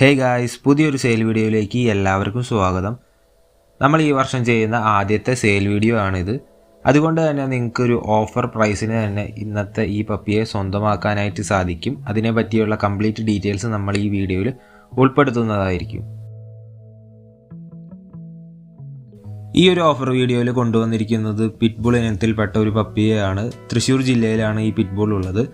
Hey guys പുതിയൊരു sale വീഡിയോയിലേക്ക് എല്ലാവർക്കും സ്വാഗതം. നമ്മൾ ഈ വർഷം ചെയ്യുന്ന ആദ്യത്തെ സെയിൽ വീഡിയോ ആണിത്. അതുകൊണ്ട് തന്നെ നിങ്ങൾക്കൊരു ഓഫർ പ്രൈസിന് തന്നെ ഇന്നത്തെ ഈ പപ്പിയെ സ്വന്തമാക്കാനായിട്ട് സാധിക്കും. അതിനെ പറ്റിയുള്ള കംപ്ലീറ്റ് ഡീറ്റെയിൽസ് നമ്മൾ ഈ വീഡിയോയിൽ ഉൾപ്പെടുത്തുന്നതായിരിക്കും. ഈ ഒരു ഓഫർ വീഡിയോയിൽ കൊണ്ടുവന്നിരിക്കുന്നത് പിറ്റ്ബുൾ ഇനത്തിൽപ്പെട്ട ഒരു പപ്പിയെയാണ്. തൃശ്ശൂർ ജില്ലയിലാണ് ഈ പിറ്റ്ബുൾ ഉള്ളത്.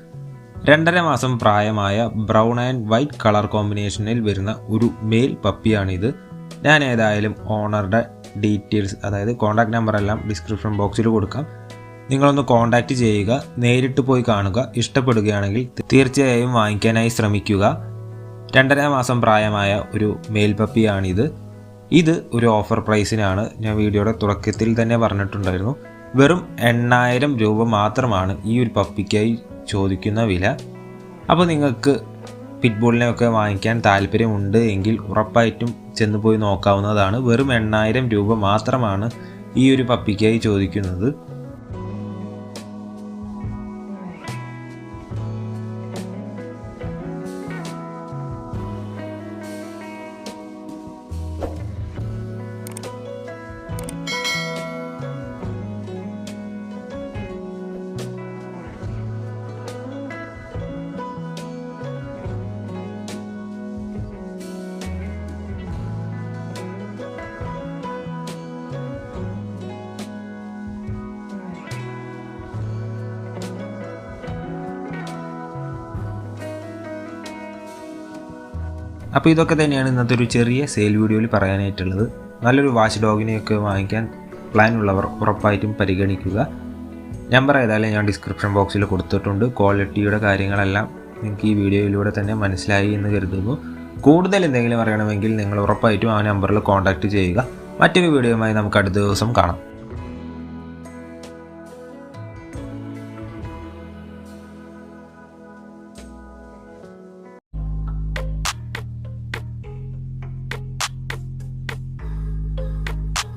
രണ്ടര മാസം പ്രായമായ ബ്രൗൺ ആൻഡ് വൈറ്റ് കളർ കോമ്പിനേഷനിൽ വരുന്ന ഒരു മെയിൽ പപ്പിയാണിത്. ഞാൻ ഏതായാലും ഓണറുടെ ഡീറ്റെയിൽസ് അതായത് കോൺടാക്ട് നമ്പർ എല്ലാം ഡിസ്ക്രിപ്ഷൻ ബോക്സിൽ കൊടുക്കാം. നിങ്ങളൊന്ന് കോൺടാക്റ്റ് ചെയ്യുക നേരിട്ട് പോയി കാണുക ഇഷ്ടപ്പെടുകയാണെങ്കിൽ തീർച്ചയായും വാങ്ങിക്കാനായി ശ്രമിക്കുക. രണ്ടര മാസം പ്രായമായ ഒരു മെയിൽ പപ്പിയാണിത്. ഇത് ഒരു ഓഫർ പ്രൈസിനാണ്. ഞാൻ വീഡിയോയുടെ തുടക്കത്തിൽ തന്നെ പറഞ്ഞിട്ടുണ്ടായിരുന്നു. വെറും എണ്ണായിരം രൂപ മാത്രമാണ് ഈ ഒരു പപ്പിക്കായി ചോദിക്കുന്ന വില. അപ്പോൾ നിങ്ങൾക്ക് പിറ്റ്ബോളിനെയൊക്കെ വാങ്ങിക്കാൻ താല്പര്യമുണ്ട് എങ്കിൽ ഉറപ്പായിട്ടും ചെന്ന് പോയി നോക്കാവുന്നതാണ്. വെറും എണ്ണായിരം രൂപ മാത്രമാണ് ഈ ഒരു പപ്പിക്കായി ചോദിക്കുന്നത്. അപ്പോൾ ഇതൊക്കെ തന്നെയാണ് ഇന്നത്തെ ഒരു ചെറിയ സെയിൽ വീഡിയോയിൽ പറയാനായിട്ടുള്ളത്. നല്ലൊരു വാച്ച് ഡോഗിനെയൊക്കെ വാങ്ങിക്കാൻ പ്ലാൻ ഉള്ളവർ ഉറപ്പായിട്ടും പരിഗണിക്കുക. നമ്പർ ഏതായാലും ഞാൻ ഡിസ്ക്രിപ്ഷൻ ബോക്സിൽ കൊടുത്തിട്ടുണ്ട്. ക്വാളിറ്റിയുടെ കാര്യങ്ങളെല്ലാം നിങ്ങൾക്ക് ഈ വീഡിയോയിലൂടെ തന്നെ മനസ്സിലായി എന്ന് കരുതുന്നു. കൂടുതൽ എന്തെങ്കിലും അറിയണമെങ്കിൽ നിങ്ങൾ ഉറപ്പായിട്ടും ആ നമ്പറിൽ കോൺടാക്റ്റ് ചെയ്യുക. മറ്റൊരു വീഡിയോയുമായി നമുക്ക് അടുത്ത ദിവസം കാണാം.